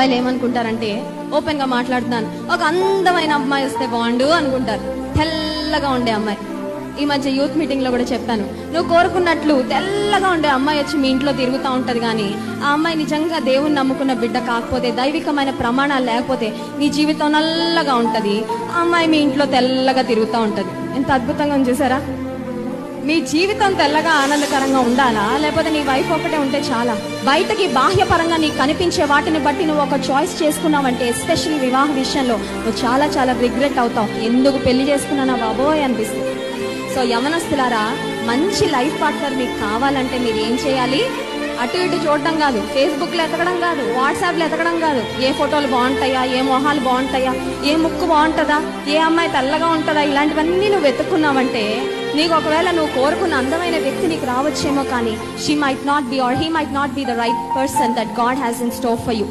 అబ్బాయిలు ఏమనుకుంటారంటే ఓపెన్గా మాట్లాడుతున్నాను. ఒక అందమైన అమ్మాయి వస్తే బాగుండు అనుకుంటారు. తెల్లగా ఉండే అమ్మాయి. ఈ మధ్య యూత్ మీటింగ్లో కూడా చెప్పాను నువ్వు కోరుకున్నట్లు తెల్లగా ఉండే అమ్మాయి వచ్చి మీ ఇంట్లో తిరుగుతూ ఉంటది కానీ ఆ అమ్మాయి నిజంగా దేవుని నమ్ముకున్న బిడ్డ కాకపోతే దైవికమైన ప్రమాణాలు లేకపోతే నీ జీవితం నల్లగా ఉంటది. ఆ అమ్మాయి మీ ఇంట్లో తెల్లగా తిరుగుతూ ఉంటది. ఎంత అద్భుతంగా ఉంది చూసారా? మీ జీవితం తెల్లగా ఆనందకరంగా ఉండాలా? లేకపోతే నీ వైఫ్ ఒకటే ఉంటే చాలా. బయటకి బాహ్యపరంగా నీకు కనిపించే వాటిని బట్టి నువ్వు ఒక చాయిస్ చేసుకున్నావంటే ఎస్పెషల్లీ వివాహ విషయంలో నువ్వు చాలా చాలా రిగ్రెట్ అవుతావు. ఎందుకు పెళ్ళి చేసుకున్నానా బాబోయ్ అనిపిస్తుంది. సో యవనస్తులారా మంచి లైఫ్ పార్ట్నర్ మీకు కావాలంటే మీరు ఏం చేయాలి? అటు ఇటు చూడడం కాదు. ఫేస్బుక్లో ఎతకడం కాదు. వాట్సాప్లో ఎతకడం కాదు. ఏ ఫోటోలు బాగుంటాయా? ఏ మొహాలు బాగుంటాయా? ఏ ముక్కు బాగుంటుందా? ఏ అమ్మాయి తెల్లగా ఉంటుందా? ఇలాంటివన్నీ నువ్వు వెతుక్కున్నావంటే నీకు ఒకవేళ నువ్వు కోరుకున్న అందమైన వ్యక్తి నీకు రావచ్చేమో కానీ she might not be or he might not be the right person that God has in store for you